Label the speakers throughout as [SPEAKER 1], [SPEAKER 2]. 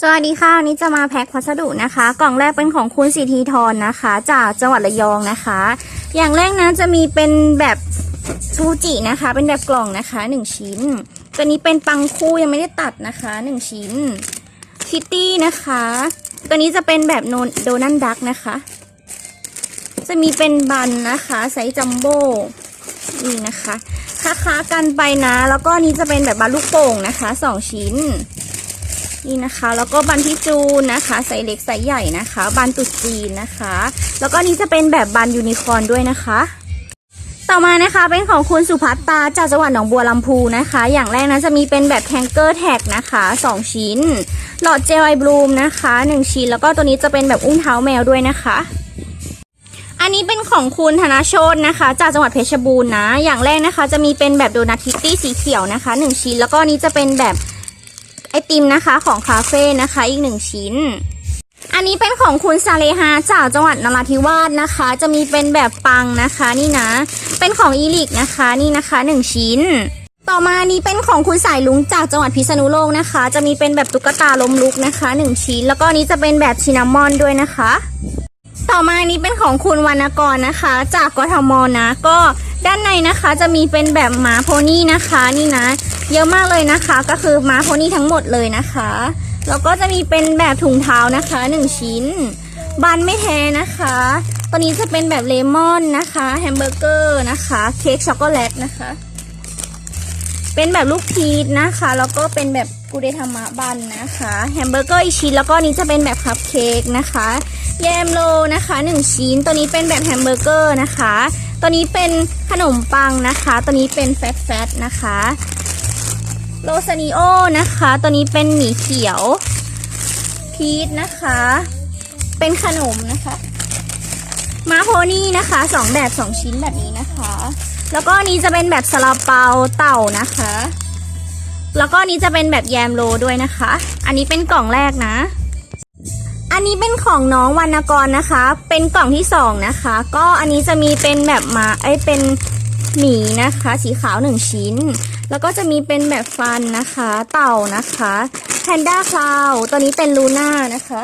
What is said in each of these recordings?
[SPEAKER 1] สวัสดีค่ะวันนี้จะมาแพ็คพัสดุนะคะ กล่องแรกเป็นของคุณสิทธิธรนะคะ จากจังหวัดระยองนะคะ อย่างแรกนะจะมีเป็นแบบซูจินะคะ เป็นแบบกล่องนะคะหนึ่งชิ้น ตัวนี้เป็นปังคู่ยังไม่ได้ตัดนะคะหนึ่งชิ้นคิตตี้นะคะ ตัวนี้จะเป็นแบบโนนโดนันดักนะคะ จะมีเป็นบันนะคะไซส์จัมโบ้นี่นะคะค้าๆกันไปนะ แล้วก็นี้จะเป็นแบบบาลูกโป่งนะคะสองชิ้น นี่นะคะ แล้วก็บันที่จูนนะคะไซส์เล็กไซส์ใหญ่นะคะบันตุดจีนนะคะ แล้วก็นี้จะเป็นแบบบันยูนิคอร์นด้วยนะคะ ต่อมานะคะเป็นของคุณสุภัตตาจากจังหวัดหนองบัวลำพูนะคะ อย่างแรกนะจะมีเป็นแบบแทงเกอร์แท็กนะคะ 2 ชิ้น หลอดเจลไอบลูมนะคะ 1 ชิ้น แล้วก็ตัวนี้จะเป็นแบบอุ้งเท้าแมวด้วยนะคะอันนี้เป็นของคุณธนาโชตนะคะ จากจังหวัดเพชรบูรณ์นะ อย่างแรกนะคะ จะมีเป็นแบบโดนัทคิตตี้สีเขียวนะคะ 1 ชิ้น แล้วก็นี้จะเป็นแบบ ติมนะคะของคาเฟ่นะคะอีกหนึ่งชิ้น อันนี้เป็นของคุณซาเลฮาจากจังหวัดนราธิวาสนะคะ จะมีเป็นแบบปังนะคะนี่นะ เป็นของอีลิกนะคะนี่นะคะหนึ่งชิ้น ต่อมานี้เป็นของคุณสายลุงจากจังหวัดพิษณุโลกนะคะ จะมีเป็นแบบตุ๊กตาล้มลุกนะคะหนึ่งชิ้น แล้วก็นนี้จะเป็นแบบชินามอนด้วยนะคะ ต่อมานี้เป็นของคุณวรรณกรนะคะ จากกทมนะก็ด้านในนะคะจะมีเป็นแบบหมาโพนี่นะคะ นี่นะ เยอะมากเลยนะคะ ก็คือหมาโพนี่ทั้งหมดเลยนะคะ แล้วก็จะมีเป็นแบบถุงเท้านะคะหนึ่งชิ้นบันไม่แท้นะคะ ตัวนี้จะเป็นแบบเลมอนนะคะแฮมเบอร์เกอร์นะคะ เค้กช็อกโกแลตนะคะ เป็นแบบลูกพีชนะคะ แล้วก็เป็นแบบกูเดทามะบันนะคะแฮมเบอร์เกอร์อีกชิ้นแล้วก็นี้จะเป็นแบบคัพเค้กนะคะแยมโลนะคะหนึ่งชิ้น ตัวนี้เป็นแบบแฮมเบอร์เกอร์นะคะ ตัวนี้เป็นขนมปังนะคะ ตัวนี้เป็นแฟตแฟตนะคะ โรซานิโอนะคะ ตัวนี้เป็นหมีเขียว พีชนะคะ เป็นขนมนะคะ มาโพนี่นะคะสองแบบสองชิ้นแบบนี้นะคะ แล้วก็อันนี้จะเป็นแบบซาลาเปาเต่านะคะ แล้วก็อันนี้จะเป็นแบบแยมโลด้วยนะคะ อันนี้เป็นกล่องแรกนะ อันนี้เป็นของน้องวรรณกรนะคะ เป็นกล่องที่สองนะคะ ก็อันนี้จะมีเป็นแบบมาเอ้ยเป็นหมีนะคะ สีขาวหนึ่งชิ้น แล้วก็จะมีเป็นแบบฟันนะคะ เต่านะคะแพนด้าคลาวตัวนี้เป็นลูน่านะคะ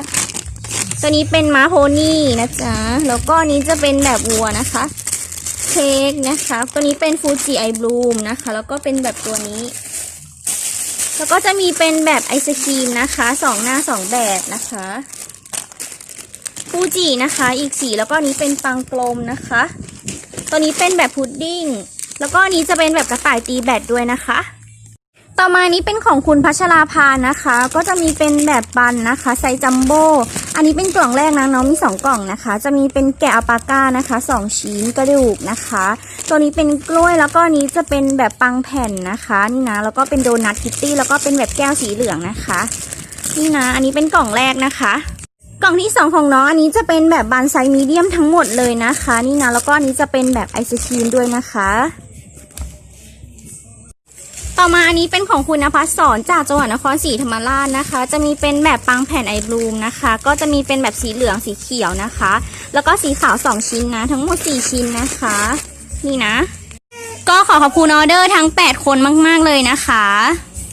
[SPEAKER 1] ตัวนี้เป็นม้าโพนี่นะจ๊ะ แล้วก็อันนี้จะเป็นแบบวัวนะคะเค้กนะคะ ตัวนี้เป็นฟูจิไอบลูมนะคะ แล้วก็เป็นแบบตัวนี้ แล้วก็จะมีเป็นแบบไอศครีมนะคะสองหน้าสองแบบนะคะฟูจินะคะ อีกสีแล้วก็นนี้เป็นปังกลมนะคะ ตัวนี้เป็นแบบพุดดิ้ง แล้วก็นี้จะเป็นแบบกระต่ายตีแบตด้วยนะคะ ต่อมานี้เป็นของคุณพัชราภานะคะ ก็จะมีเป็นแบบปันนะคะไซจัมโบ้อันนี้เป็นกล่องแรกนะน้องมีสองกล่องนะคะ จะมีเป็นแกะอัลปาก้านะคะสองชิ้นกระดูกนะคะ ตัวนี้เป็นกล้วยแล้วก็นี้จะเป็นแบบปังแผ่นนะคะนี่นะแล้วก็เป็นโดนัทคิตตี้แล้วก็เป็นแบบแก้วสีเหลืองนะคะนี่นะ อันนี้เป็นกล่องแรกนะคะกล่องที่สองของน้องอันนี้จะเป็นแบบบานไซมีเดียมทั้งหมดเลยนะคะ นี่นะแล้วก็อันนี้จะเป็นแบบไอศครีมด้วยนะคะ ต่อมาอันนี้เป็นของคุณนภัสสอนจากจังหวัดนครศรีธรรมราชนะคะ จะมีเป็นแบบปังแผ่นไอบลูมนะคะ ก็จะมีเป็นแบบสีเหลืองสีเขียวนะคะ แล้วก็สีขาวสองชิ้นนะ ทั้งหมดสี่ชิ้นนะคะ นี่นะ ก็ขอขอบคุณออเดอร์ทั้ง 8 คนมาก ๆ เลยนะคะ